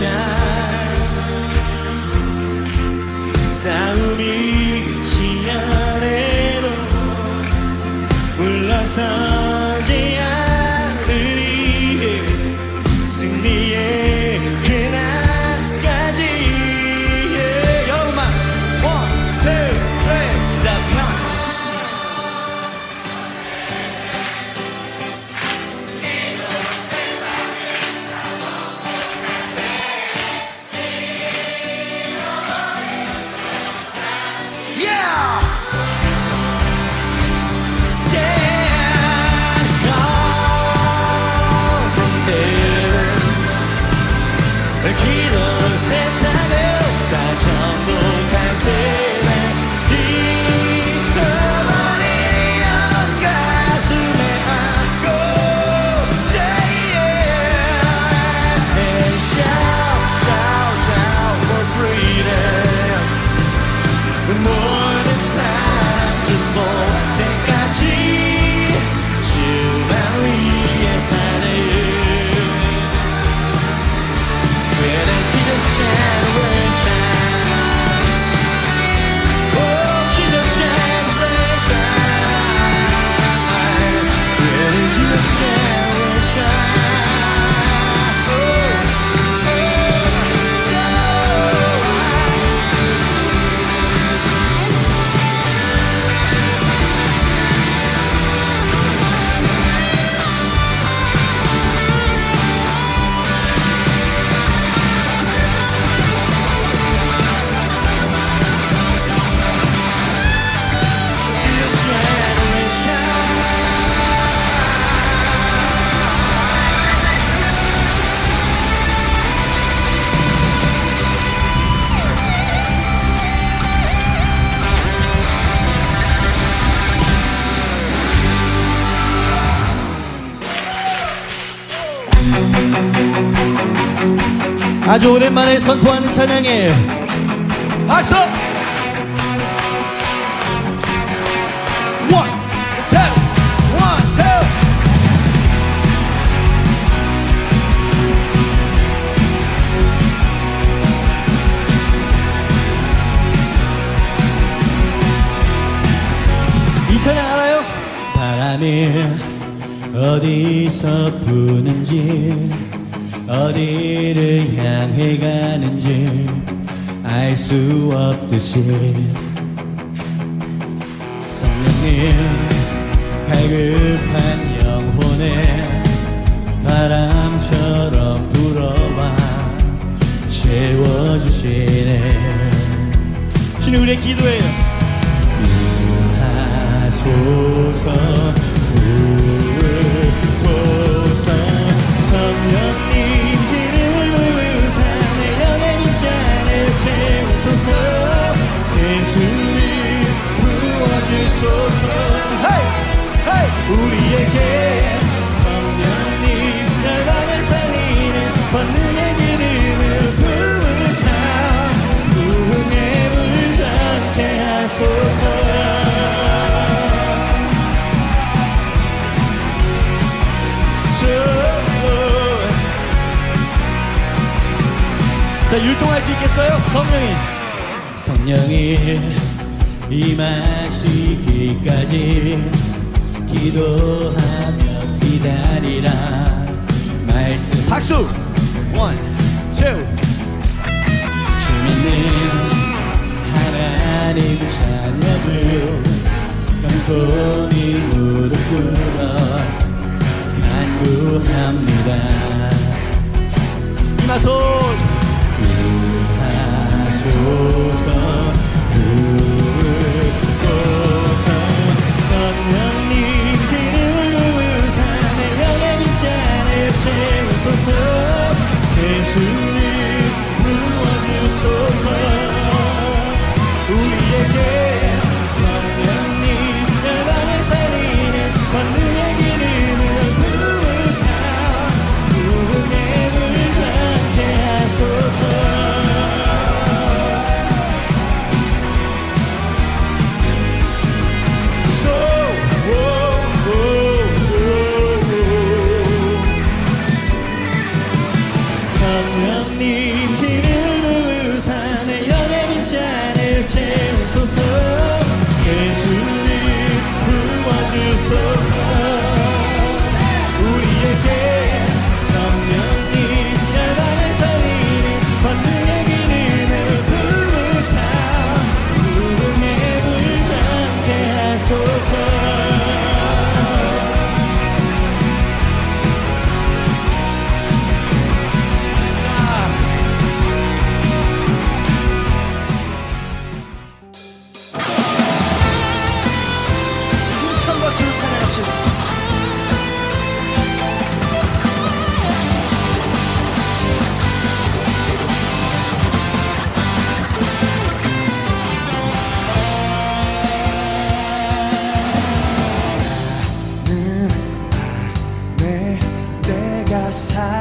shine. 아주 오랜만에 선포하는 찬양이에요 박수. 이 찬양 알아요? 바람이 어디서 부는지 어디를 향해 가는지 알 수 없듯이. 성령님 갈급한 영혼에 바람처럼 불어와 채워주시네. 주님 우리의 기도예요. 하소서 부으소서 성령 우리에게 성령님 열방을 살리는 권능의 기름을 부으사 불을 닿게 하소서 자 율동할 수 있겠어요? 성령이 성령이 임하시기까지 기도하며 기다리라. 말씀 박수. 원, 투. 주민은 하나님 자녀들 겸손히 무릎 꿇어 간구합니다. 임하소서 부으소서 성령님 열방을 살리는 권능 내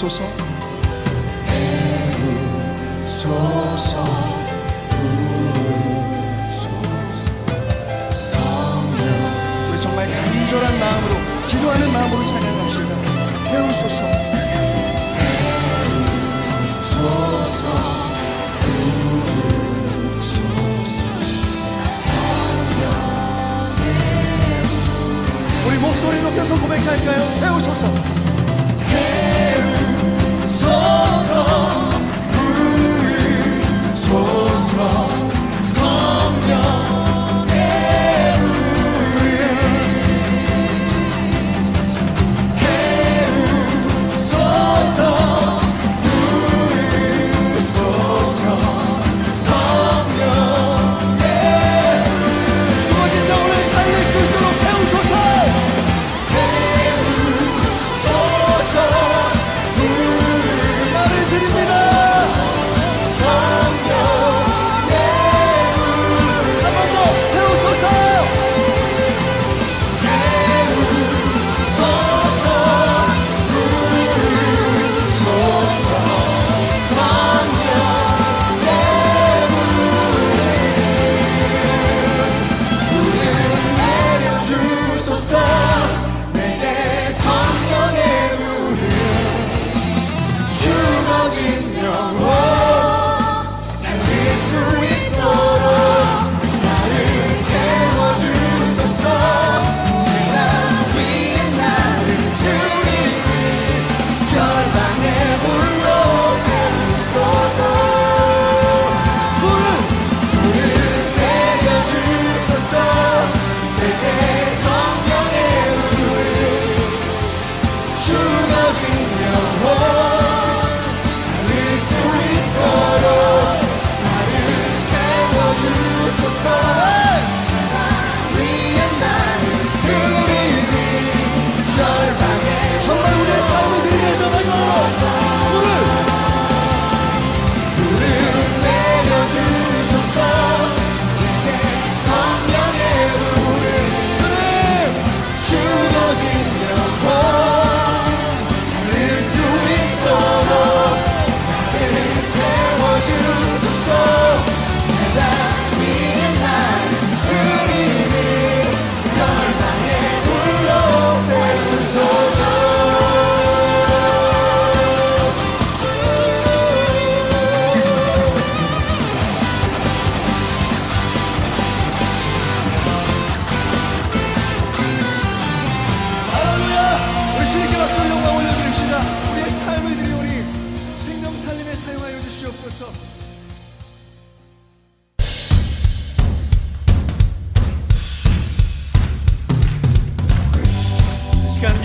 태우소서. 태우소서. 부으소서 성령 우리 정말 간절한 마음으로 기도하는 마음으로 찬양합시다. 태우소서. 태우소서. 부으소서 성령 우리 목소리 높여서 고백할까요? 태우소서. 태우 소서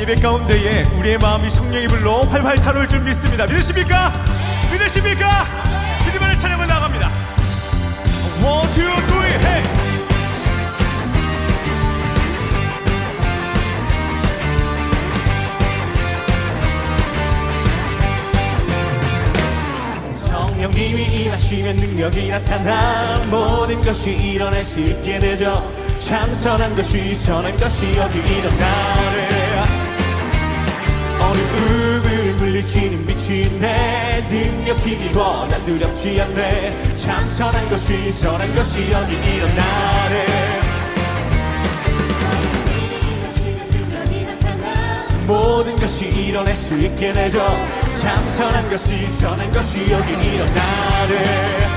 예배 가운데에 우리의 마음이 성령의 불로 활활 타올 줄 믿습니다. 믿으십니까? 믿으십니까? 주님만의 찬양을 나갑니다. One, two, three, hey! 성령님이 임하시면 능력이 나타나 모든 것이 일어날 수 있게 되죠 참 선한 것이 선한 것이 여기 일어나네 어려움을 물리치는 빛이네. 능력 힘이 보다 두렵지 않네. 참 선한 것이 선한 것이 여기 일어나네. 모든 것이 일어날 수 있게 되죠 참 선한 것이 선한 것이 여기 일어나네.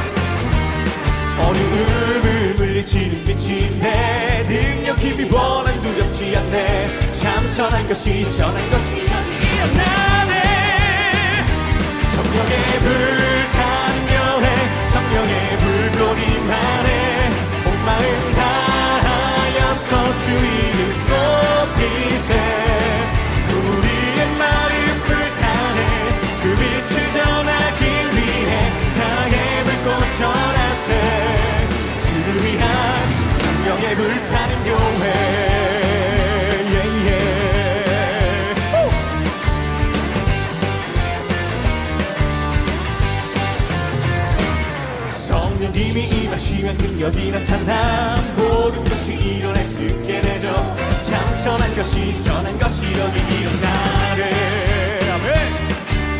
어려움을 물리치는 빛이 내 능력 힘이 원한 두렵지 않네. 참 선한 것이 선한 것이 능력이 나타나 모든 것이 일어날 수 있게 되죠. 참 선한 것이 선한 것이 여기 일어나네 아멘.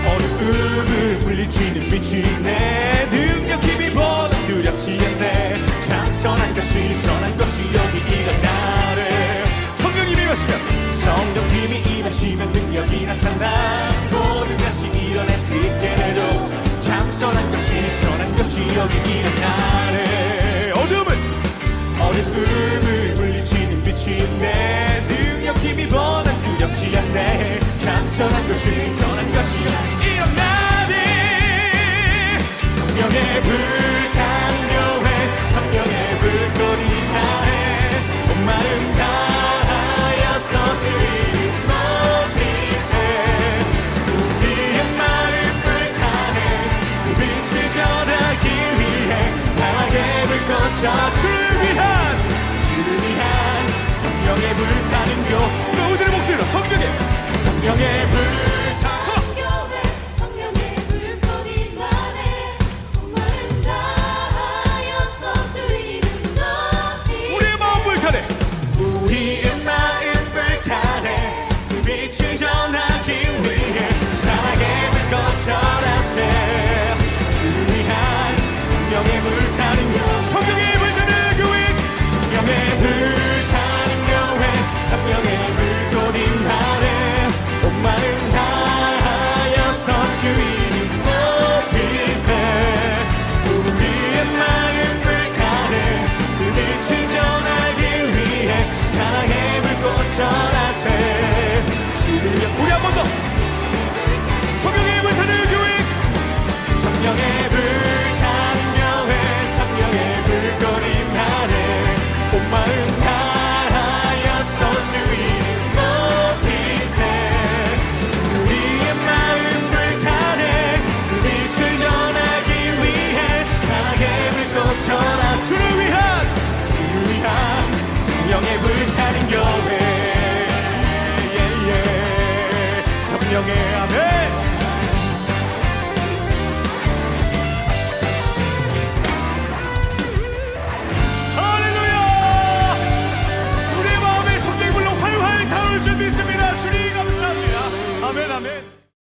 어두움을 물리치는 빛이 내 능력 힘이 보다 두렵지 않네. 참 선한 것이 선한 것이 여기 일어나네 성령님이 임하시면 성령님이 임하시면 능력이 나타나 모든 것이 일어날 수 있게 되죠. 참 선한 것이 선한 것이 여기 어둠을 어둠을 물리치는 빛이 내 능력 힘이 보다 두렵지 않네. 참 선한 것이 선한 것이 여기 일어나네. 성령의 불 강요해 성령의 불꽃이 나네 온 마음 다하여서 우리의 마 불타는 교. 모두의 목소리로 성령의 성령의 불